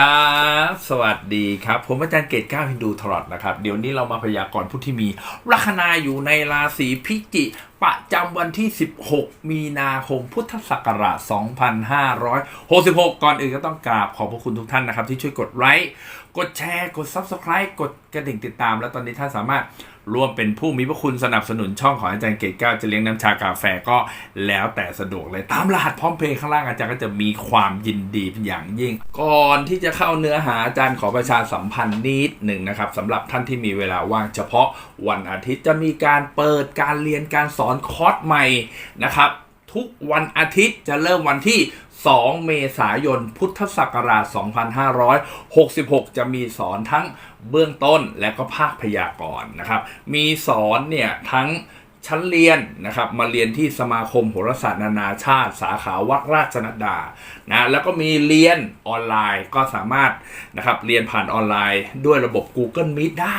ครับสวัสดีครับ ผมอาจารย์เกตก้าวฮินดูทรอตนะครับ เดี๋ยวนี้เรามาพยากรณ์ผู้ที่มีลัคนาอยู่ในราศีพิจิประจำวันที่ 16 มีนาคม พุทธศักราช 2566 ก่อนอื่นก็ต้องกราบขอบพระคุณทุกท่านนะครับ ที่ช่วยกดไลค์กดแชร์ กด Subscribe กดกระดิ่งติดตาม แล้วตอนนี้ท่านสามารถ ร่วมเป็นผู้มีพระคุณสนับสนุนช่องของอาจารย์เกตก้าจะเลี้ยงน้ำชากาแฟก็แล้วแต่สะดวกเลยตามรหัสพร้อมเพย์ข้างล่างอาจารย์ก็จะมีความยินดีเป็นอย่างยิ่ง ก่อนที่จะเข้าเนื้อหาอาจารย์ขอประชาสัมพันธ์นิดหนึ่งนะครับสำหรับท่านที่มีเวลาว่างเฉพาะวันอาทิตย์จะมีการเปิดการเรียนการสอนคอร์สใหม่นะครับทุกวันอาทิตย์จะเริ่มวันที่ 2 เมษายน พุทธศักราช 2566 จะมีสอนทั้งเบื้องต้นและก็ภาคพยากรณ์นะครับ มีสอนเนี่ยทั้ง ชั้นเรียนนะครับมาเรียนที่สมาคมโหราศาสตร์นานาชาติ สาขาวัดราชนดดานะแล้วก็มีเรียนออนไลน์ก็สามารถนะครับเรียนผ่านออนไลน์ด้วยระบบ Google Meet ได้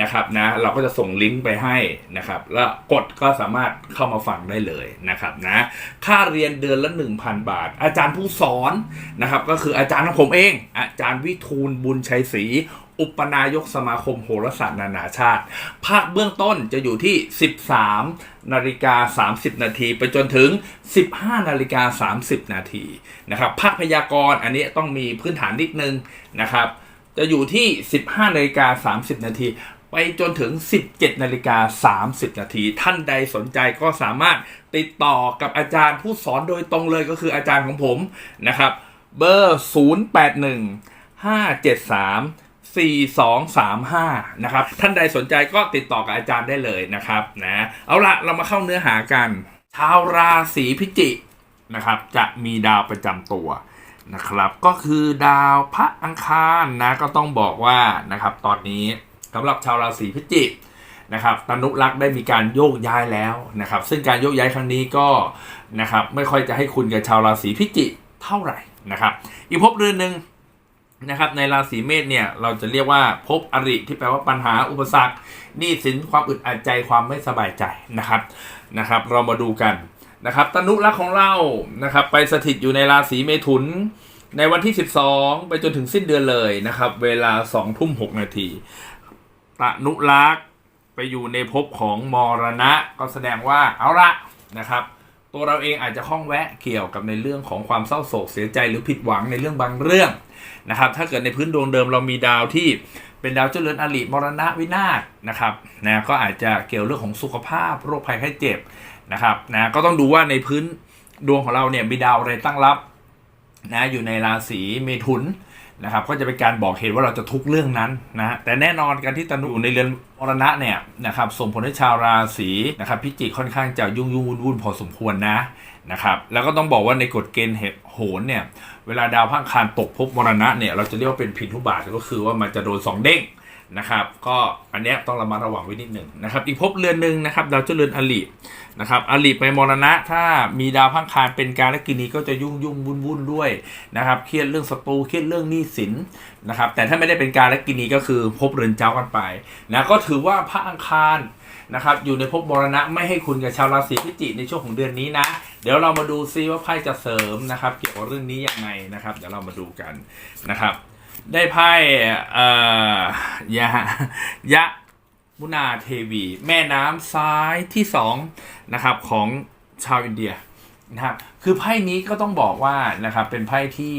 นะครับนะเราก็จะส่งลิงก์ไปให้นะครับแล้วกดก็สามารถเข้ามาฟังได้เลยนะครับนะค่าเรียนเดือนละ 1,000 บาท อาจารย์ผู้สอนนะครับก็คืออาจารย์ของผมเอง อาจารย์วิทูลบุญชัยศรี อุปนายกสมาคมโหราศาสตร์นานาชาติ ภาคเบื้องต้นจะอยู่ที่ 13 นาฬิกา 30 นาทีไปจนถึง 15 นาฬิกา 30 นาทีนะครับ ภาคพยากรณ์อันนี้ต้องมีพื้นฐานนิดนึงนะครับ จะอยู่ที่ 15 นาฬิกา 30 นาทีไปจนถึง 17 นาฬิกา 30 นาที ท่านใดสนใจก็สามารถติดต่อกับอาจารย์ผู้สอนโดยตรงเลยก็คืออาจารย์ของผมนะครับ เบอร์ 081 573 4235 นะครับ ท่านใดสนใจก็ติดต่อกับอาจารย์ได้เลยนะครับนะเอาละเรามาเข้าเนื้อหากันชาวราศีพิจิกนะครับ จะมีดาวประจำตัวนะครับ ก็คือดาวพระอังคารนะก็ต้องบอกว่านะครับ ตอนนี้สำหรับชาวราศีพิจิกนะครับตนุรักษ์ได้มีการโยกย้ายแล้วนะครับ ซึ่งการโยกย้ายครั้งนี้ก็นะครับ ไม่ค่อยจะให้คุณกับชาวราศีพิจิกเท่าไหร่นะครับ อีกภพเรือนหนึ่ง นะครับในราศีเมษเนี่ยเราจะเรียกว่าพบอริที่แปลว่าปัญหาอุปสรรคหนี้สินความอึดอัดใจความไม่สบายใจนะครับนะครับ เรามาดูกันนะครับตนุรักษ์ของเรานะครับ ไปสถิตอยู่ในราศีเมถุน ในวันที่ 12 ไปจนถึงสิ้นเดือนเลยนะครับ เวลา2ทุ่ม6นาทีตนุรักษ์ไปอยู่ในภพของมรณะ ก็แสดงว่าเอาละนะครับตัวเราเองอาจจะข้องแวะเกี่ยวกับในเรื่องของความเศร้าโศกเสียใจหรือผิดหวังในเรื่องบางเรื่อง นะครับ ถ้าเกิดในพื้นดวงเดิมเรามีดาวที่เป็นดาวเจริญอริมรณะวินาศนะครับนะก็อาจจะเกี่ยวเรื่องของสุขภาพโรคภัยไข้เจ็บนะครับนะก็ต้องดูว่าในพื้นดวงของเราเนี่ยมีดาวอะไรตั้งรับนะอยู่ในราศีเมถุนนะครับก็จะเป็นการบอกเหตุว่าเราจะทุกเรื่องนั้นนะแต่แน่นอนการที่ตนุในเรือนมรณะเนี่ยนะครับส่งผลให้ชาวราศีนะครับพิจิกค่อนข้างจะยุ่งยุ่งวุ่นวุ่นพอสมควรนะนะครับแล้วก็ต้องบอกว่าในกฎเกณฑ์เหตุโหนเนี่ย เวลาดาวพังคารตกภพมรณะเนี่ยเราจะเรียกว่าเป็นผินทุบาทก็คือว่ามันจะโดนสองเด้งนะครับ ก็อันนี้ต้องระมัดระวังไว้นิดหนึ่งนะครับ อีกภพเรือนหนึ่งนะครับ ดาวเจริญอลินะครับอลิไปมรณะ ถ้ามีดาวพังคารเป็นการและกินีก็จะยุ่งยุ่งวุ่นวุ่นด้วยนะครับเครียดเรื่องศัตรูเครียดเรื่องหนี้สินนะครับ แต่ถ้าไม่ได้เป็นการและกินีก็คือภพเรือนเจ้ากันไปนะก็ถือว่าพระอังคาร นะครับอยู่ในภพมรณะไม่ให้คุณกับชาวราศีพิจิกในช่วงของเดือนนี้นะ เดี๋ยวเรามาดูซิว่าไพ่จะเสริมนะครับ เกี่ยวกับเรื่องนี้ยังไงนะครับ เดี๋ยวเรามาดูกันนะครับ ได้ไพ่เอ่อยะยะมุนาเทวี แม่น้ำซ้ายที่สองนะครับของชาวอินเดียนะครับคือไพ่นี้ก็ต้องบอกว่านะครับเป็นไพ่ที่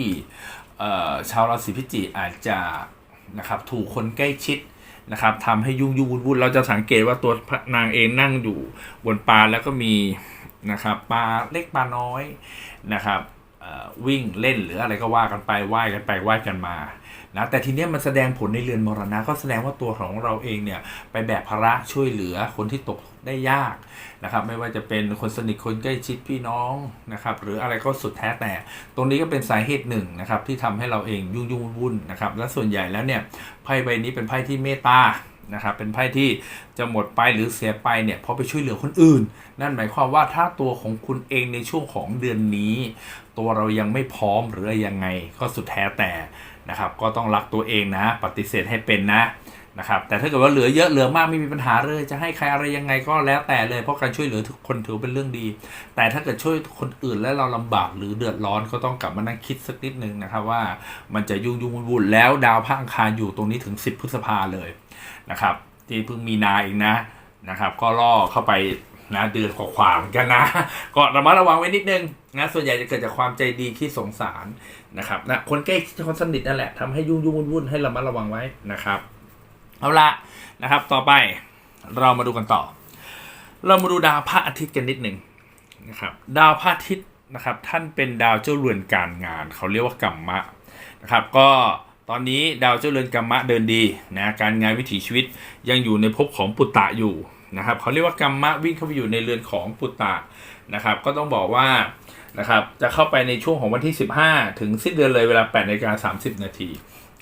ชาวราศีพิจิกอาจจะนะครับถูกคนใกล้ชิด นะครับทำให้ยุ่งยุ่งวุ่นวุ่นเราจะสังเกตว่าตัวนางเองนั่งอยู่บนปลาแล้วก็มีนะครับปลาเล็กปลาน้อยนะครับวิ่งเล่นหรืออะไรก็ว่ากันไปไหว้กันไปไหว้กันมา นะแต่ทีเนี้ยมันแสดงผลในเรือนมรณะก็แสดงว่าตัวของเราเองเนี่ยไปแบกภาระช่วยเหลือคนที่ตกได้ยากนะครับไม่ว่าจะเป็นคนสนิทคนใกล้ชิดพี่น้องนะครับหรืออะไรก็สุดแท้แต่ ตรงนี้ก็เป็นสาเหตุหนึ่งนะครับที่ทำให้เราเองยุ่งยุ่งวุ่นนะครับและส่วนใหญ่แล้วเนี่ยไพ่ใบนี้เป็นไพ่ที่เมตตานะครับเป็นไพ่ที่จะหมดไปหรือเสียไปเนี่ยเพราะไปช่วยเหลือคนอื่น นั่นหมายความว่าถ้าตัวของคุณเองในช่วงของเดือนนี้ ตัวเรายังไม่พร้อมหรือยังไงก็สุดแท้แต่ นะครับก็ต้องรักตัวเองนะ ปฏิเสธให้เป็นนะนะครับแต่ถ้าเกิดว่าเหลือเยอะเหลือมากไม่มีปัญหาเลย จะให้ใครอะไรยังไงก็แล้วแต่เลย เพราะการช่วยเหลือทุกคนถือเป็นเรื่องดี แต่ถ้าเกิดช่วยคนอื่นแล้วเราลำบากหรือเดือดร้อนก็ต้องกลับมานั่งคิดสักนิดนึงนะครับว่ามันจะยุ่งยุ่งวุ่นแล้วดาวพระอังคารอยู่ตรงนี้ถึง 10 พฤษภาเลยนะครับที่เพิ่งมีนาเองนะนะครับก็ล่อเข้าไป นะเดือนกว่ามกันนะ ก็ระมัดระวังไว้นิดนึงนะส่วนใหญ่จะเกิดจากความใจดีที่สงสารนะครับนะคนใกล้คนสนิทนั่นแหละทำให้ยุ่งยุ่งวุ่นๆให้ระมัดระวังไว้นะครับเอาละนะครับ ต่อไปเรามาดูกันต่อ เรามาดูดาวพระอาทิตย์กันนิดหนึ่งนะครับ ดาวพระอาทิตย์นะครับ ท่านเป็นดาวเจ้าเรือนการงาน เขาเรียกว่ากัมมะนะครับ ก็ตอนนี้ดาวเจ้าเรือนกัมมะเดินดีนะการงานวิถีชีวิตยังอยู่ในภพของปุตตะอยู่ นะครับเขาเรียกว่ากัมมะวิ่งเข้าไปอยู่ในเรือนของปุตตะนะครับ ก็ต้องบอกว่านะครับจะเข้าไปในช่วงของวันที่ 15 ถึงสิ้นเดือนเลยเวลา8นาฬิกา30 นาที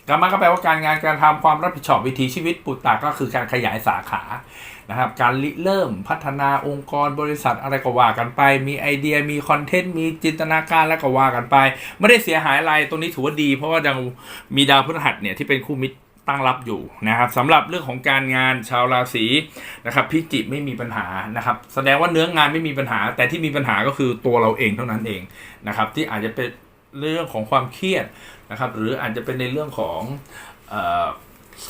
กรรมะก็แปลว่าการงานการทำความรับผิดชอบวิถีชีวิตปุตตะก็คือการขยายสาขานะครับ การริเริ่มพัฒนาองค์กรบริษัทอะไรก็ว่ากันไป มีไอเดียมีคอนเทนต์มีจินตนาการแล้วก็ว่ากันไป ไม่ได้เสียหายอะไรตรงนี้ถือว่าดี เพราะว่ายังมีดาวพฤหัสเนี่ยที่เป็นคู่มิตร ตั้งรับอยู่นะครับสำหรับเรื่องของการงานชาวราศีนะครับพิจิกไม่มีปัญหานะครับแสดงว่าเนื้องานไม่มีปัญหา แต่ที่มีปัญหาก็คือตัวเราเองเท่านั้นเองนะครับที่อาจจะเป็นเรื่องของความเครียดนะครับหรืออาจจะเป็นในเรื่องของออ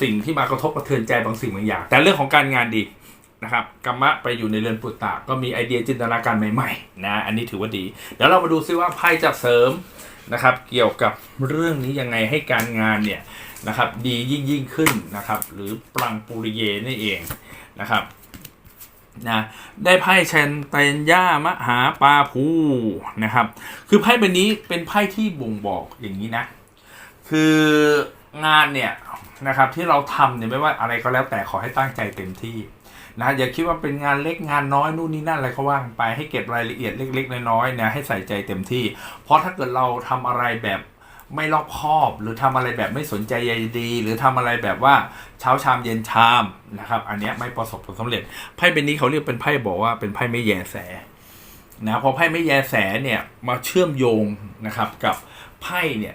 สิ่งที่มากระทบกระเทือนใจบางสิ่งบางอย่าง แต่เรื่องของการงานดีนะครับกรรมะไปอยู่ในเรือนปุตตะก็มีไอเดียจินตนาการใหม่ๆนะอันนี้ถือว่าดี เดี๋ยวเรามาดูซิว่าไพ่จะเสริม นะครับ เกี่ยวกับเรื่องนี้ยังไงให้การงานเนี่ยนะครับ ดียิ่งยิ่งขึ้นนะครับ หรือปรังปุริเยนี่เองนะครับนะได้ไพ่เชนเตนย่ามหาปาภูนะครับ คือไพ่ใบนี้เป็นไพ่ที่บ่งบอกอย่างนี้นะ คืองานเนี่ย นะครับที่เราทำเนี่ยไม่ว่าอะไรก็แล้วแต่ขอให้ตั้งใจเต็มที่นะอย่าคิดว่าเป็นงานเล็กงานน้อยนู่นนี่นั่นอะไรก็ว่ากันไปให้เก็บรายละเอียดเล็ก ๆ น้อยๆนะให้ใส่ใจเต็มที่ เพราะถ้าเกิดเราทำอะไรแบบไม่รอบคอบ หรือทำอะไรแบบไม่สนใจใยดี หรือทำอะไรแบบว่าเช้าชามเย็นชามนะครับ อันนี้ไม่ประสบผลสำเร็จไพ่เป็นนี้เขาเรียกเป็นไพ่บอกว่าเป็นไพ่ไม่แยแสนะพอไพ่ไม่แยแสเนี่ยมาเชื่อมโยงนะครับกับไพ่เนี่ย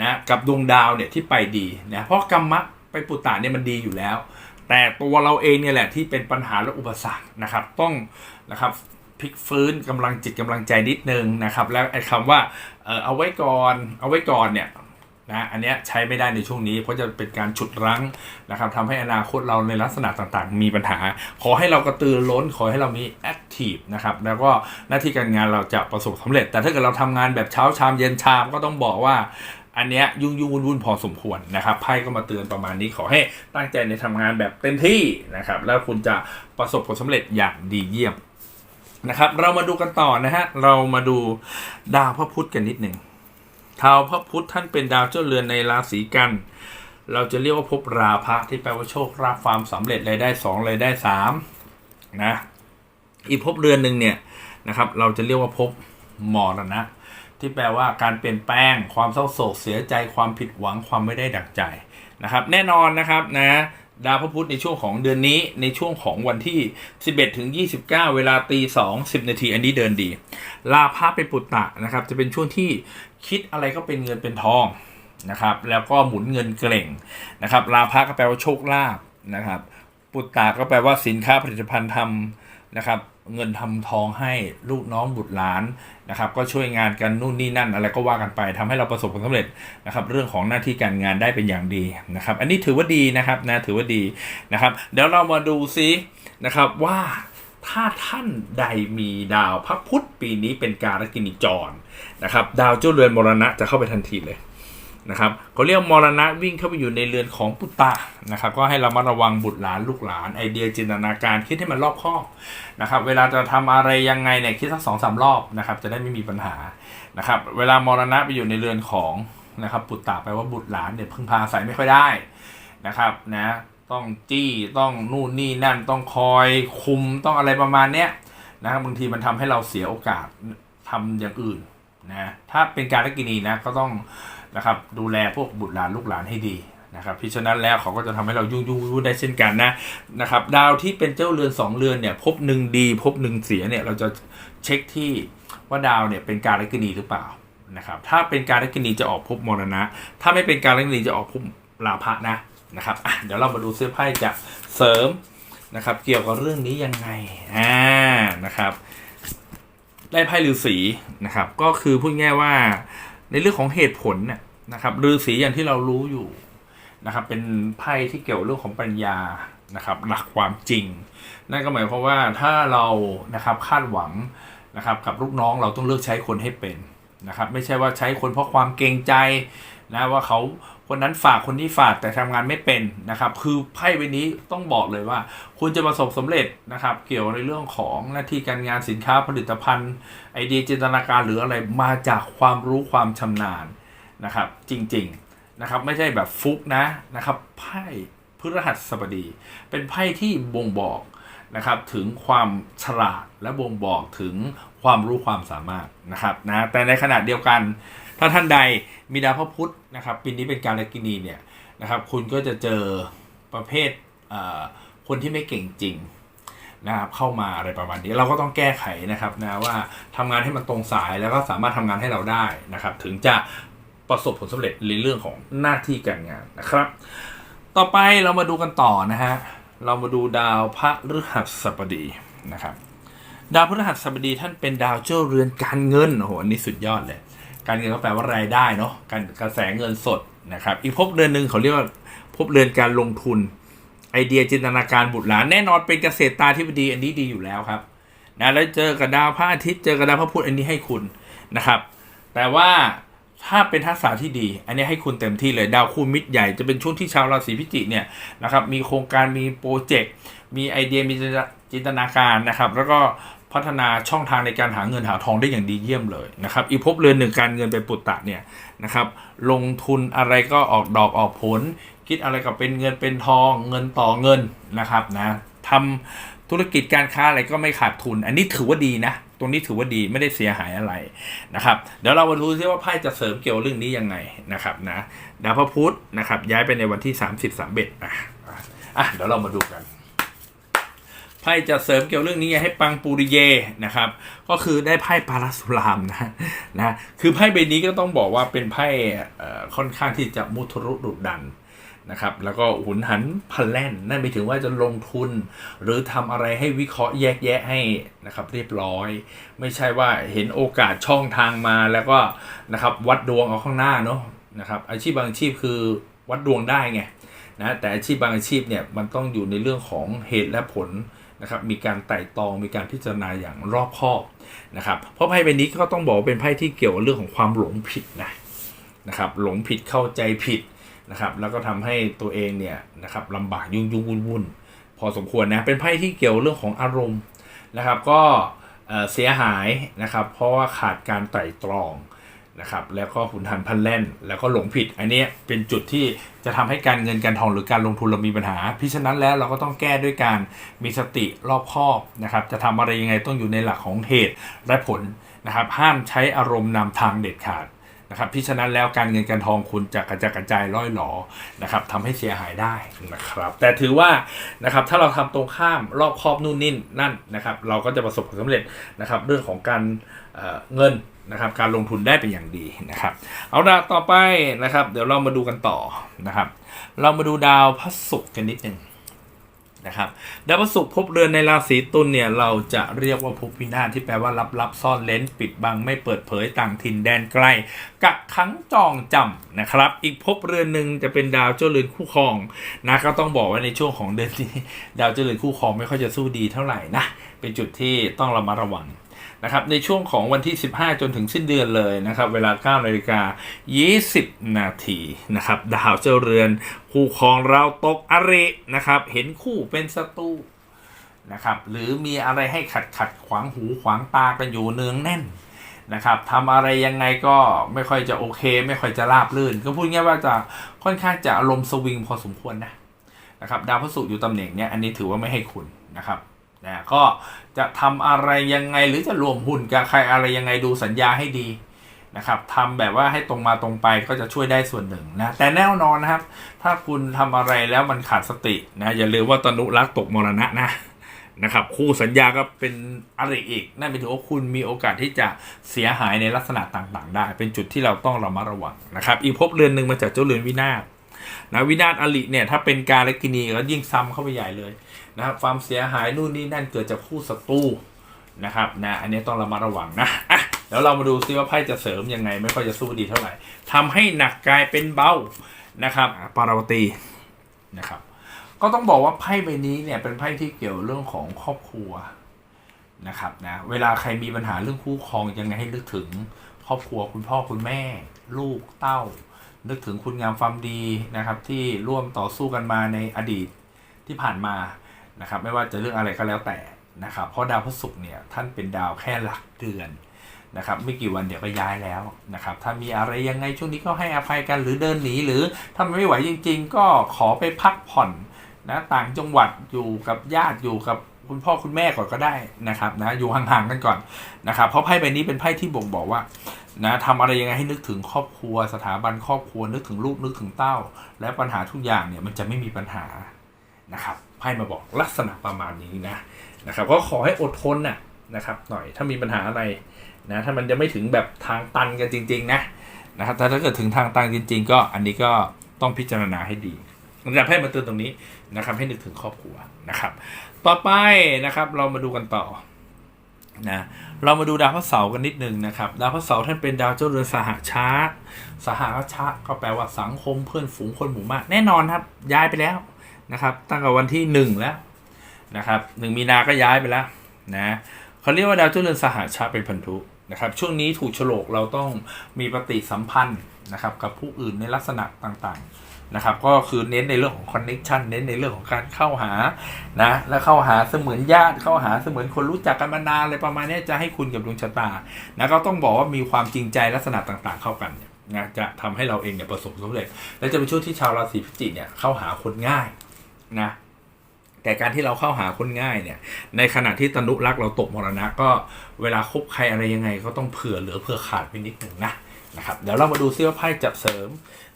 นะกับดวงดาวเนี่ยที่ไปดีนะเพราะกรรมะไปปุตตะเนี่ยมันดีอยู่แล้ว แต่ตัวเราเองเนี่ยแหละที่เป็นปัญหาและอุปสรรคนะครับ ต้องนะครับพลิกฟื้นกำลังจิตกำลังใจนิดนึงนะครับ แล้วไอ้คำว่าเออเอาไว้ก่อนเอาไว้ก่อนเนี่ยนะอันเนี้ยใช้ไม่ได้ในช่วงนี้ เพราะจะเป็นการฉุดรั้งนะครับทำให้อนาคตเราในลักษณะต่างๆ มีปัญหา ขอให้เรากระตือร้นขอให้เรามีแอคทีฟนะครับแล้วก็หน้าที่การงานเราจะประสบสำเร็จ แต่ถ้าเกิดเราทำงานแบบเช้าชามเย็นชามก็ต้องบอกว่า อันเนี้ยยุ่งยุ่งวุ่นวุ่นพอสมควรนะครับไพ่ก็มาเตือนประมาณนี้ขอให้ตั้งใจในทำงานแบบเต็มที่นะครับแล้วคุณจะประสบผลสำเร็จอย่างดีเยี่ยมนะครับเรามาดูกันต่อนะฮะเรามาดูดาวพระพุธกันนิดหนึ่งดาวพระพุธท่านเป็นดาวเจ้าเรือนในราศีกันเราจะเรียกว่าภพราภะที่แปลว่าโชคลาภความสำเร็จรายได้สองรายได้สามนะอีกภพเรือนหนึ่งเนี่ยนะครับ เราจะเรียกว่าภพมรณะ ที่แปลว่าการเปลี่ยนแปลง ความเศร้าโศกเสียใจความผิดหวังความไม่ได้ดั่งใจนะครับ แน่นอนนะครับนะดาวพระพุธในช่วงของเดือนนี้ในช่วงของวันที่ 11 ถึง 29 เวลาตี2 10 นาที อันนี้เดินดี ลาภะเป็นปุตตะนะครับ จะเป็นช่วงที่คิดอะไรก็เป็นเงินเป็นทองนะครับ แล้วก็หมุนเงินเกล่งนะครับ ลาภะก็แปลว่าโชคลาภนะครับ ปุตตะก็แปลว่าสินค้าผลิตภัณฑ์ทำ นะครับ เงินทำทองให้ลูกน้องบุตรหลานนะครับ ก็ช่วยงานกันนู่นนี่นั่นอะไรก็ว่ากันไปทำให้เราประสบผลสำเร็จนะครับ เรื่องของหน้าที่การงานได้เป็นอย่างดีนะครับ อันนี้ถือว่าดีนะครับนะถือว่าดีนะครับ เดี๋ยวเรามาดูซินะครับว่าถ้าท่านใดมีดาวพระพุธปีนี้เป็นการกินีจรนะครับ ดาวเจ้าเรือนมรณะจะเข้าไปทันทีเลย นะครับเขาเรียกมรณะวิ่งเข้าไปอยู่ในเรือนของปุตตะนะครับ ก็ให้เรามาระวังบุตรหลานลูกหลานไอเดียจินตนาการคิดให้มันรอบคอบนะครับ เวลาจะทำอะไรยังไงเนี่ยคิดสักสองสามรอบนะครับ จะได้ไม่มีปัญหานะครับ เวลามรณะไปอยู่ในเรือนของนะครับ ปุตตะแปลว่าบุตรหลานเนี่ยพึ่งพาอาศัยไม่ค่อยได้นะครับนะต้องจี้ต้องนู่นนี่นั่นต้องคอยคุมต้องอะไรประมาณเนี้ยนะครับบางทีมันทำให้เราเสียโอกาสทำอย่างอื่นนะถ้าเป็นการกินีนะก็ต้อง นะครับ ดูแลพวกบุตรหลานลูกหลานให้ดีนะครับเพราะฉะนั้นแล้วเขาก็จะทำให้เรายุ่งยุ่งได้เช่นกันนะนะครับ ดาวที่เป็นเจ้าเรือนสองเรือนเนี่ยพบหนึ่งดี พบหนึ่งเสียเนี่ยเราจะเช็คที่ว่าดาวเนี่ยเป็นการกินีหรือเปล่านะครับถ้าเป็นการกินีจะออกพบมรณะ ถ้าไม่เป็นการกินีจะออกพบลาภะนะนะครับเดี๋ยวเรามาดูเสื้อไพ่จะเสริมนะครับ เกี่ยวกับเรื่องนี้ยังไงอ่านะครับ ได้ไพ่ฤาษีนะครับ ก็คือพูดง่ายว่า ในเรื่องของเหตุผลเนี่ยนะครับฤาษีอย่างที่เรารู้อยู่นะครับ เป็นไพ่ที่เกี่ยวเรื่องของปัญญานะครับ หลักความจริง นั่นก็หมายความว่าถ้าเรานะครับคาดหวังนะครับ กับลูกน้องเราต้องเลือกใช้คนให้เป็นนะครับ ไม่ใช่ว่าใช้คนเพราะความเกรงใจนะว่าเขา คนนั้นฝากคนนี้ฝากแต่ทำงานไม่เป็นนะครับ คือไพ่ใบนี้ต้องบอกเลยว่า คุณจะประสบสำเร็จนะครับ เกี่ยวในเรื่องของหน้าที่การงานสินค้าผลิตภัณฑ์ไอเดียจินตนาการหรืออะไรมาจากความรู้ความชำนาญนะครับ จริงๆนะครับ ไม่ใช่แบบฟุกนะนะครับไพ่พฤหัสบดี เป็นไพ่ที่บ่งบอกนะครับถึงความฉลาดและบ่งบอกถึงความรู้ความสามารถนะครับนะแต่ในขณะเดียวกันถ้าท่านใด มีดาวพระพุธนะครับปีนี้เป็นการลกินีเนี่ยนะครับคุณก็จะเจอประเภทเอ่อคนที่ไม่เก่งจริงนะครับเข้ามาอะไรประมาณนี้เราก็ต้องแก้ไขนะครับนะว่าทำงานให้มันตรงสายแล้วก็สามารถทำงานให้เราได้นะครับ ถึงจะประสบผลสำเร็จในเรื่องของหน้าที่การงานนะครับ ต่อไปเรามาดูกันต่อนะฮะเรามาดูดาวพระฤหัสบดีนะครับ ดาวพฤหัสบดีท่านเป็นดาวเจ้าเรือนการเงินโอ้โหอันนี้สุดยอดเลย การเงินก็แปลว่ารายได้เนาะการกระแสเงินสดนะครับ อีกภพเรือนหนึ่งเขาเรียกว่าภพเรือนการลงทุน ไอเดียจินตนาการบุตรหลานแน่นอนเป็นเกษตรตาธิบดีอันนี้ดีอยู่แล้วครับนะแล้วเจอกับดาวพระอาทิตย์เจอกับดาวพระพุธอันนี้ให้คุณนะครับ แต่ว่าถ้าเป็นทักษะที่ดี อันนี้ให้คุณเต็มที่เลยดาวคู่มิตรใหญ่จะเป็นช่วงที่ชาวราศีพิจิกเนี่ยนะครับมีโครงการมีโปรเจกต์มีไอเดียมีจินตนาการนะครับ แล้วก็ พัฒนาช่องทางในการหาเงินหาทองได้อย่างดีเยี่ยมเลยนะครับอีกภพเรือนหนึ่งการเงินเป็นปุตตะเนี่ยนะครับ ลงทุนอะไรก็ออกดอกออกผล คิดอะไรก็เป็นเงินเป็นทอง เงินต่อเงินนะครับนะทำธุรกิจการค้าอะไรก็ไม่ขาดทุน อันนี้ถือว่าดีนะ ตรงนี้ถือว่าดีไม่ได้เสียหายอะไรนะครับ เดี๋ยวเรามาดูซิว่าไพ่จะเสริมเกี่ยวเรื่องนี้ยังไงนะครับนะดาวพระพุธนะครับย้ายไปในวันที่ 30 3เบ็ดอะอะเดี๋ยวเรามาดูกัน พ่จะเสริมเกี่ยวเรื่องนี้ให้ปังปูริเยนะครับ ก็คือได้ไพ่ปาราสุรามนะนะคือไพ่ใบนี้ก็ต้องบอกว่าเป็นไพ่ค่อนข้างที่จะมุทะรุดุดันนะครับแล้วก็หุนหันพลันแล่น นั่นไปถึงว่าจะลงทุน หรือทำอะไรให้วิเคราะห์แยกแยะให้นะครับเรียบร้อย ไม่ใช่ว่าเห็นโอกาสช่องทางมาแล้วก็นะครับวัดดวงเอาข้างหน้าเนาะนะครับอาชีพบางอาชีพคือวัดดวงได้ไงนะแต่อาชีพบางอาชีพเนี่ยมันต้องอยู่ในเรื่องของเหตุและผล นะครับมีการไต่ตรองมีการพิจารณาอย่างรอบคอบนะครับเพราะไพ่ใบนี้ก็ต้องบอกเป็นไพ่ที่เกี่ยวเรื่องของความหลงผิดนะนะครับหลงผิดเข้าใจผิดนะครับแล้วก็ทำให้ตัวเองเนี่ยนะครับลำบากยุ่งยุ่งวุ่นวุ่นพอสมควรนะเป็นไพ่ที่เกี่ยวเรื่องของอารมณ์นะครับก็เสียหายนะครับเพราะว่าขาดการไต่ตรอง นะครับแล้วก็หุนหันพันแล่น แล้วก็หลงผิด อันนี้เป็นจุดที่จะทำให้การเงินการทองหรือการลงทุนเรามีปัญหา เพราะฉะนั้นแล้วเราก็ต้องแก้ด้วยการมีสติรอบคอบนะครับจะทำอะไรยังไงต้องอยู่ในหลักของเหตุและผลนะครับห้ามใช้อารมณ์นำทางเด็ดขาดนะครับพราะฉะนั้นแล้วการเงินการทองคุณจะกระจายกระจายร่อยหลอนะครับทำให้เสียหายได้นะครับแต่ถือว่านะครับถ้าเราทำตรงข้ามรอบคอบนู่นนี่นั่นนะครับเราก็จะประสบผลสำเร็จนะครับเรื่องของการเเงิน นะครับการลงทุนได้เป็นอย่างดีนะครับ เอาละต่อไปนะครับ เดี๋ยวเรามาดูกันต่อนะครับ เรามาดูดาวพระศุกร์กันนิดหนึ่งนะครับดาวพระศุกร์พบเรือนในราศีตุลเนี่ยเราจะเรียกว่าภพพินาศที่แปลว่าลับลับซ่อนเลนปิดบังไม่เปิดเผยต่างถิ่นแดนไกล กักขังจองจำนะครับ อีกภพเรือนหนึ่งจะเป็นดาวเจ้าเรือนคู่ครองนะก็ต้องบอกว่าในช่วงของเดือนนี้ ดาวเจ้าเรือนคู่ครองไม่ค่อยจะสู้ดีเท่าไหร่นะเป็นจุดที่ต้องระมัดระวัง นะครับในช่วงของวันที่ 15 จนถึงสิ้นเดือนเลยนะครับเวลา9นาฬิกา 20 นาทีนะครับดาวเจ้าเรือนคู่ครองเราตกอรินะครับเห็นคู่เป็นศัตรูนะครับหรือมีอะไรให้ขัดขัดขวางหูขวางตากันอยู่เนืองแน่นนะครับทำอะไรยังไงก็ไม่ค่อยจะโอเค ไม่ค่อยจะราบรื่น ก็พูดง่ายๆว่าจะค่อนข้างจะอารมณ์สวิงพอสมควรนะนะครับดาวพฤหัสอยู่ตำแหน่งเนี้ยอันนี้ถือว่าไม่ให้คุณนะครับะก็จะทำอะไรยังไงหรือจะรวมหุ้นกับใครอะไรยังไงดูสัญญาให้ดีนะครับทำแบบว่าให้ตรงมาตรงไปก็จะช่วยได้ส่วนหนึ่งนะแต่แน่นอนนะครับ ถ้าคุณทำอะไรแล้วมันขาดสตินะอย่าลืมว่าตนุรักตกมรณะนะนะครับคู่สัญญาก็เป็นอะไรอีก นั่นหมายถึงว่าคุณมีโอกาสที่จะเสียหายในลักษณะต่างๆ ได้ เป็นจุดที่เราต้องระมัดระวังนะครับ อีกภพเรือนหนึ่งมาจากเจ้าเรือนวินาศนะวินาศอลิเนี่ยถ้าเป็นการและกินีก็ยิ่งซ้ำเข้าไปใหญ่เลย นะครับความเสียหายนู่นนี่นั่นเกิดจากคู่ศัตรูนะครับนะอันนี้ต้องระมัดระวังนะอะเดี๋ยวเรามาดูซิว่าไพ่จะเสริมยังไง ไม่ค่อยจะสู้ดีเท่าไหร่ทำให้หนักกลายเป็นเบานะครับปาราวตีนะครับ ก็ต้องบอกว่าไพ่ใบนี้เนี่ยเป็นไพ่ที่เกี่ยวเรื่องของครอบครัวนะครับนะเวลาใครมีปัญหาเรื่องคู่ครองยังไงให้นึกถึงครอบครัวคุณพ่อคุณแม่ ลูกเต้า นึกถึงคุณงามความดีนะครับ ที่ร่วมต่อสู้กันมาในอดีตที่ผ่านมา นะครับไม่ว่าจะเรื่องอะไรก็แล้วแต่นะครับเพราะดาวพฤหัสเนี่ยท่านเป็นดาวแค่หลักเดือนนะครับไม่กี่วันเดี๋ยวก็ย้ายแล้วนะครับถ้ามีอะไรยังไงช่วงนี้ก็ให้อภัยกันหรือเดินหนีหรือถ้าไม่ไหวจริง ๆ ก็ขอไปพักผ่อนนะต่างจังหวัดอยู่กับญาติอยู่กับคุณพ่อคุณแม่ก่อนก็ได้นะครับนะอยู่ห่างๆกันก่อนนะครับเพราะไพ่ใบนี้เป็นไพ่ที่บ่งบอกว่านะทำอะไรยังไงให้นึกถึงครอบครัว สถาบันครอบครัวนึกถึงลูกนึกถึงเต้า และปัญหาทุกอย่างเนี่ยมันจะไม่มีปัญหานะครับ ไพ่มาบอกลักษณะประมาณนี้นะนะครับ ก็ขอให้อดทนน่ะนะครับ หน่อยถ้ามีปัญหาอะไรนะถ้ามันจะไม่ถึงแบบทางตันกันจริง ๆ นะนะครับแต่ถ้าเกิดถึงทางตันจริง ๆ ก็อันนี้ก็ต้องพิจารณาให้ดีผมจะให้มาเตือนตรงนี้นะครับ ให้นึกถึงครอบครัวนะครับ ต่อไปนะครับเรามาดูกันต่อนะเรามาดูดาวพระเสาร์กันนิดนึงนะครับ ดาวพระเสาร์ท่านเป็นดาวเจ้าเรือนสหชาสหชาก็แปลว่าสังคมเพื่อนฝูงคนหมู่มาก แน่นอนครับ ย้ายไปแล้ว นะครับ ตั้งแต่วันที่หนึ่งแล้วนะครับหนึ่งมีนาก็ย้ายไปแล้วนะเขาเรียกว่าดาวเจ้าเรือนสหชาเป็นพันธุนะครับ ช่วงนี้ถูกโฉลกเราต้องมีปฏิสัมพันธ์นะครับกับผู้อื่นในลักษณะต่างๆนะครับ ก็คือเน้นในเรื่องของคอนเน็ชันเน้นในเรื่องของการเข้าหานะและเข้าหาเสมือนญาติเข้าหาเสมือนคนรู้จักกันมานานอะไรประมาณนี้จะให้คุณกับดวงชะตานะก็ต้องบอกว่ามีความจริงใจลักษณะต่างๆ เข้ากันเนี่ยนะจะทำให้เราเองเนี่ยประสบความสำเร็จ และจะเป็นช่วงที่ชาวราศีพิจิกเนี่ยเข้าหาคนง่าย นะแต่การที่เราเข้าหาคนง่ายเนี่ย ในขณะที่ตนุรักษ์เราตกมรณะ ก็เวลาคบใครอะไรยังไงก็ต้องเผื่อเหลือเผื่อขาดไปนิดหนึ่งนะนะครับเดี๋ยวเรามาดูซิว่าไพ่จับเสริม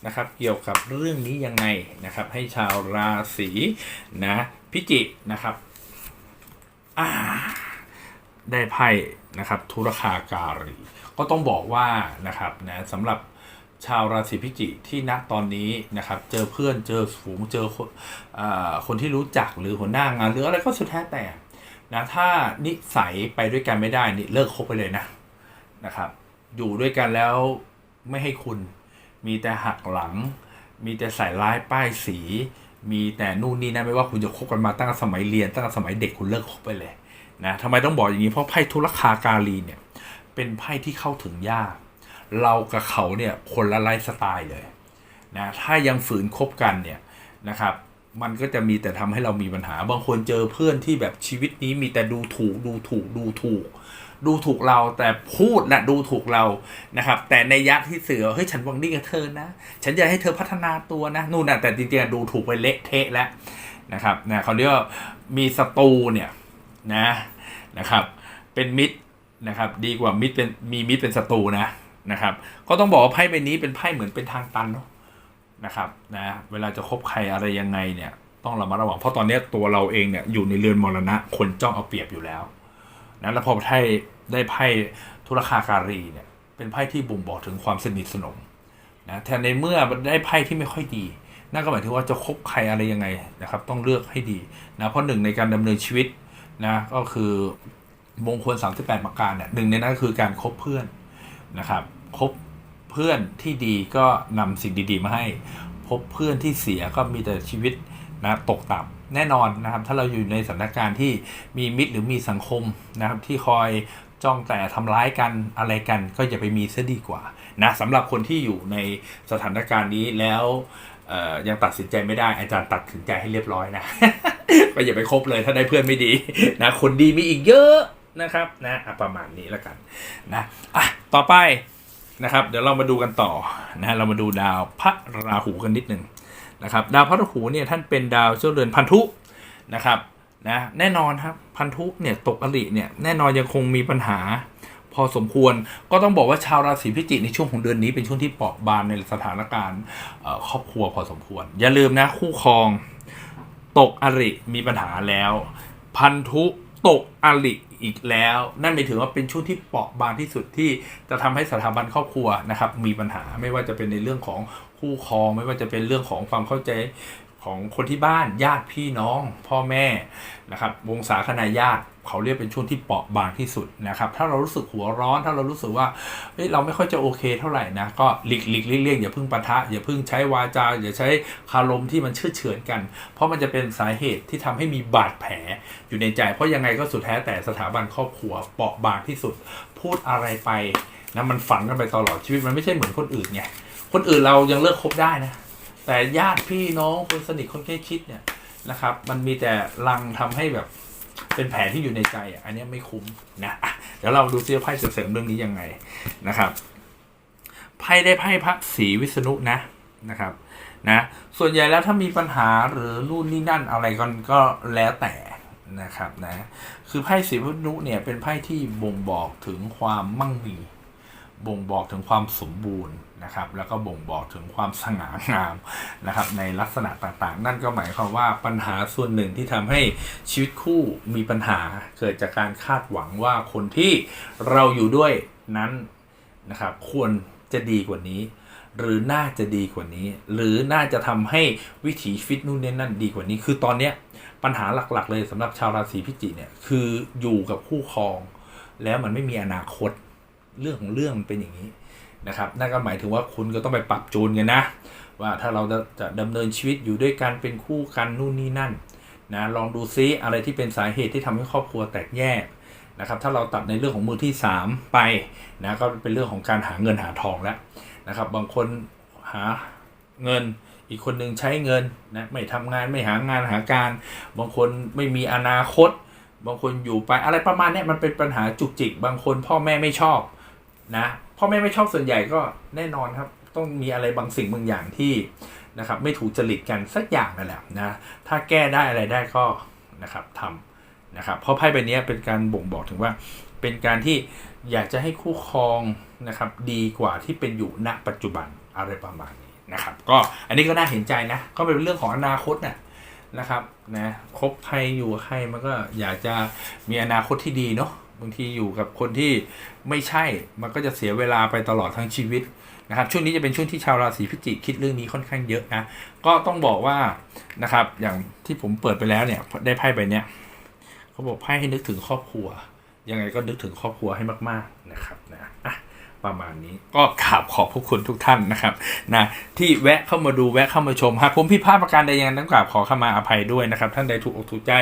นะครับ เกี่ยวกับเรื่องนี้ยังไงนะครับ ให้ชาวราศีนะพิจินะครับอ่าได้ไพ่นะครับธุรคาการีก็ต้องบอกว่านะครับนะสำหรับ ชาวราศีพิจิกที่ณตอนนี้นะครับ เจอเพื่อนเจอฝูงเจอคนคนที่รู้จักหรือหัวหน้างานหรืออะไรก็สุดแท้แต่นะถ้านิสัยไปด้วยกันไม่ได้นี่เลิกคบไปเลยนะนะครับ อยู่ด้วยกันแล้วไม่ให้คุณ มีแต่หักหลัง มีแต่ใส่ร้ายป้ายสี มีแต่นู่นนี่นะไม่ว่าคุณจะคบกันมาตั้งแต่สมัยเรียนตั้งแต่สมัยเด็กคุณเลิกคบไปเลยนะทำไมต้องบอกอย่างนี้เพราะไพ่ธุรคาการีเนี่ยเป็นไพ่ที่เข้าถึงยาก เรากับเขาเนี่ยคนละไลฟ์สไตล์เลยนะถ้ายังฝืนคบกันเนี่ยนะครับมันก็จะมีแต่ทำให้เรามีปัญหา บางคนเจอเพื่อนที่แบบชีวิตนี้มีแต่ดูถูกดูถูกดูถูก ดูถูกเราแต่พูดนะดูถูกเรานะครับ แต่ในยักษ์ที่เสือเฮ้ยฉันหวังดีกับเธอนะ ฉันอยากให้เธอพัฒนาตัวนะนู่นนะแต่จริงๆดูถูกไปเละเทะแล้วนะครับนะเขาเรียกว่ามีศัตรูเนี่ยนะนะครับ เป็นมิตรนะครับ ดีกว่ามิตรเป็นมีมิตรเป็นศัตรูนะ นะครับ ก็ต้องบอกว่าไพ่ใบนี้เป็นไพ่เหมือนเป็นทางตันนะครับนะเวลาจะคบใครอะไรยังไงเนี่ยต้องระมัดระวังเพราะตอนนี้ตัวเราเองเนี่ยอยู่ในเรือนมรณะคนจ้องเอาเปรียบอยู่แล้วนะแล้วพอไพ่ได้ไพ่ธุรคาการีเนี่ยเป็นไพ่ที่บ่งบอกถึงความสนิทสนมนะแต่ในเมื่อได้ไพ่ที่ไม่ค่อยดีนั่นก็หมายถึงว่าจะคบใครอะไรยังไงนะครับ ต้องเลือกให้ดีนะเพราะหนึ่งในการดำเนินชีวิตนะก็คือมงคล 38 ประการเนี่ยหนึ่งในนั้นคือการคบเพื่อน นะครับคบเพื่อนที่ดีก็นำสิ่งดี ๆ มาให้ พบเพื่อนที่เสียก็มีแต่ชีวิตนะตกต่ำแน่นอนนะครับ ถ้าเราอยู่ในสถานการณ์ที่มีมิตรหรือมีสังคมนะครับ ที่คอยจ้องแต่ทำร้ายกันอะไรกัน ก็อย่าไปมีซะดีกว่านะสำหรับคนที่อยู่ในสถานการณ์นี้แล้วยังตัดสินใจไม่ได้อาจารย์ตัดสินใจให้เรียบร้อยนะก็อย่าไปคบเลยถ้าได้เพื่อนไม่ดีนะคนดีมีอีกเยอะ นะครับนะประมาณนี้แล้วกันนะอะต่อไปนะครับ เดี๋ยวเรามาดูกันต่อนะเรามาดูดาวพระราหูกันนิดหนึ่งนะครับดาวพระราหูเนี่ยท่านเป็นดาวเจ้าเรือนพันธุนะครับนะแน่นอนครับพันธุเนี่ยตกอริเนี่ยแน่นอนยังคงมีปัญหา พอสมควรก็ต้องบอกว่าชาวราศีพิจิกในช่วงของเดือนนี้เป็นช่วงที่เปราะบางในสถานการณ์ครอบครัวพอสมควร อย่าลืมนะคู่ครองตกอริมีปัญหาแล้ว พันธุตกอริ อีกแล้ว นั่นหมายถึงว่าเป็นช่วงที่เปราะบางที่สุดที่จะทำให้สถาบันครอบครัวนะครับ มีปัญหาไม่ว่าจะเป็นในเรื่องของคู่ครอง ไม่ว่าจะเป็นเรื่องของความเข้าใจของคนที่บ้านญาติพี่น้อง พ่อแม่นะครับ วงศาคณาญาติ เขาเรียกเป็นช่วงที่เปราะบางที่สุดนะครับ ถ้าเรารู้สึกหัวร้อน ถ้าเรารู้สึกว่าเเราไม่ค่อยจะโอเคเท่าไหร่นะ ก็หลีกหลีกเลี่ยงอย่าพิ่งปะทะ อย่าพิ่งใช้วาจา อย่าใช้คารมที่มันเชื่อเฉือนกัน เพราะมันจะเป็นสาเหตุที่ทำให้มีบาดแผลอยู่ในใจ เพราะยังไงก็สุดแท้แต่สถาบันครอบครัวเปราะบางที่สุด พูดอะไรไปนะมันฝังกันไปตลอดชีวิตมันไม่ใช่เหมือนคนอื่นไง คนอื่นเรายังเลิกคบได้นะ แต่ญาติพี่น้องคนสนิทคนใกล้ชิดเนี่ยนะครับ มันมีแต่ลังทำให้แบบ เป็นแผลที่อยู่ในใจอะอันนี้ไม่คุ้มนะเดี๋ยวเราดูซิว่าไพ่เสริมเรื่องนี้ยังไงนะครับไพ่ได้ไพ่พระศรีวิษณุนะนะครับนะส่วนใหญ่แล้วถ้ามีปัญหาหรือนู่นนี่นั่นอะไรก็ก็แล้วแต่นะครับนะคือไพ่ศรีวิษณุเนี่ยเป็นไพ่ที่บ่งบอกถึงความมั่งมีบ่งบอกถึงความสมบูรณ์ นะครับ แล้วก็บ่งบอกถึงความสง่างามนะครับ ในลักษณะต่างๆ นั่นก็หมายความว่าปัญหาส่วนหนึ่งที่ทำให้ชีวิตคู่มีปัญหาเกิดจากการคาดหวังว่าคนที่เราอยู่ด้วยนั้นนะครับควรจะดีกว่านี้ หรือน่าจะดีกว่านี้ หรือน่าจะทำให้วิถีชีวิตนู่นนี่นั่นดีกว่านี้ คือตอนเนี้ยปัญหาหลักๆ เลยสำหรับชาวราศีพิจิกเนี่ยคืออยู่กับคู่ครอง แล้วมันไม่มีอนาคตเรื่องของเรื่องมันเป็นอย่างนี้ นะครับนั่นก็หมายถึงว่าคุณก็ต้องไปปรับจูนกันนะ ว่าถ้าเราจะจะดำเนินชีวิตอยู่ด้วยกันเป็นคู่กันนู่นนี่นั่นนะลองดูซิอะไรที่เป็นสาเหตุที่ทำให้ครอบครัวแตกแยกนะครับถ้าเราตัดในเรื่องของมือที่ 3 ไปนะก็เป็นเรื่องของการหาเงินหาทองแล้วนะครับบางคนหาเงินอีกคนหนึ่งใช้เงินนะไม่ทำงานไม่หางานหาการ บางคนไม่มีอนาคต บางคนอยู่ไปอะไรประมาณนี้มันเป็นปัญหาจุกจิก บางคนพ่อแม่ไม่ชอบนะ พ่อแม่ไม่ชอบส่วนใหญ่ก็แน่นอนครับ ต้องมีอะไรบางสิ่งบางอย่างที่นะครับไม่ถูกจริตกันสักอย่างนั่นแหละนะถ้าแก้ได้อะไรได้ก็นะครับทำนะครับเพราะไพ่ใบนี้เป็นการบ่งบอกถึงว่าเป็นการที่อยากจะให้คู่ครองนะครับดีกว่าที่เป็นอยู่ณปัจจุบันอะไรประมาณนี้นะครับก็อันนี้ก็น่าเห็นใจนะก็เป็นเรื่องของอนาคตน่ะนะครับนะคบใครอยู่ใครมันก็อยากจะมีอนาคตที่ดีเนาะบางทีอยู่กับคนที่ ไม่ใช่มันก็จะเสียเวลาไปตลอดทั้งชีวิตนะครับช่วงนี้จะเป็นช่วงที่ชาวราศีพิจิกคิดเรื่องนี้ค่อนข้างเยอะนะก็ต้องบอกว่านะครับอย่างที่ผมเปิดไปแล้วเนี่ยได้ไพ่ใบเนี้ยเขาบอกไพ่ให้นึกถึงครอบครัว ยังไงก็นึกถึงครอบครัวให้มาก ๆนะครับนะอะ ประมาณนี้ ก็กราบขอบพระคุณทุกท่านนะครับนะที่แวะเข้ามาดูแวะเข้ามาชมหากผมผิพาดประการใดยังต้องกราบขอเข้ามาอภัยด้วยนะครับ ท่านใดถูกอกถูกใจ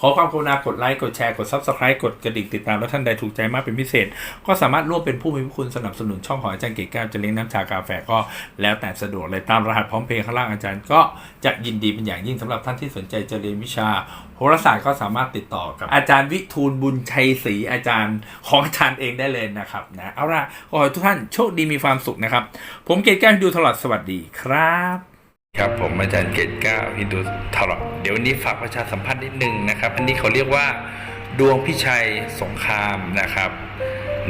ขอความกรุณากดไลค์กดแชร์กด subscribe กดกระดิ่งติดตามแล้วท่านใดถูกใจมากเป็นพิเศษ ก็สามารถร่วมเป็นผู้มีพระคุณสนับสนุนช่องของอาจารย์เก๋แก้วจะเลี้ยงน้ำชากาแฟก็แล้วแต่สะดวกเลยตามรหัสพร้อมเพย์ข้างล่างอาจารย์ก็จะยินดีเป็นอย่างยิ่งสำหรับท่านที่สนใจจะเรียนวิชาโหราศาสตร์ก็สามารถติดต่อกับอาจารย์วิทูลบุญชัยศรีอาจารย์ของอาจารย์เองได้เลยนะครับนะเอาละขอให้ทุกท่านโชคดีมีความสุขนะครับ ผมเกตแก้วฮิดูตลอดสวัสดีครับ ครับผมอาจารย์เกตแก้วฮินดูตลอดเดี๋ยวนี้ฝากประชาสัมพันธ์นิดนึงนะครับ อันนี้เขาเรียกว่าดวงพิชัยสงครามนะครับ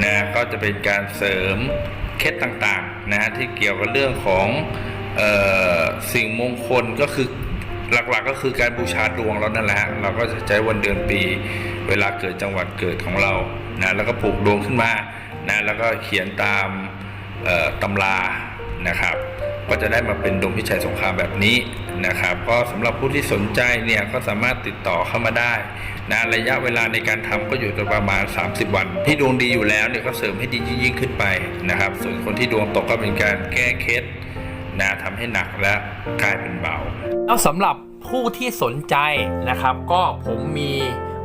นะก็จะเป็นการเสริมเคล็ดต่างๆนะฮะที่เกี่ยวกับเรื่องของออสิ่งมงคลก็คือหลักๆก็คือการบูชาดวงเรานั่นแหละฮะเราก็จะใช้วันเดือนปี เวลาเกิดจังหวัดเกิดของเรานะแล้วก็ปลูกดวงขึ้นมา นะแล้วก็เขียนตามตำรานะครับ ก็จะได้มาเป็นดวงพิชัยสงครามแบบนี้นะครับ ก็สำหรับผู้ที่สนใจเนี่ยก็สามารถติดต่อเข้ามาได้นะระยะเวลาในการทำก็อยู่กับประมาณ 30 วัน ที่ดวงดีอยู่แล้วเนี่ยก็เสริมให้ดียิ่งขึ้นไปนะครับ ส่วนคนที่ดวงตกก็เป็นการแก้เคล็ดนะทำให้หนักและกลายเป็นเบาแล้วสำหรับผู้ที่สนใจนะครับ ก็ผมมี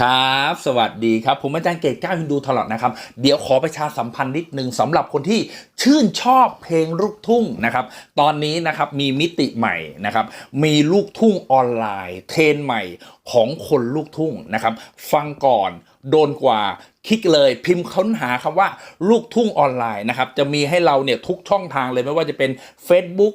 ครับ สวัสดีครับ ผมอาจารย์เกตก้าวฮินดูตลอดนะครับ เดี๋ยวขอประชาสัมพันธ์นิดนึงสำหรับคนที่ชื่นชอบเพลงลูกทุ่งนะครับ ตอนนี้นะครับมีมิติใหม่นะครับ มีลูกทุ่งออนไลน์ เทรนใหม่ของคนลูกทุ่งนะครับ ฟังก่อนโดนกว่าคลิกเลยพิมพ์ค้นหาคำว่าลูกทุ่งออนไลน์นะครับ จะมีให้เราเนี่ยทุกช่องทางเลยไม่ว่าจะเป็น Facebook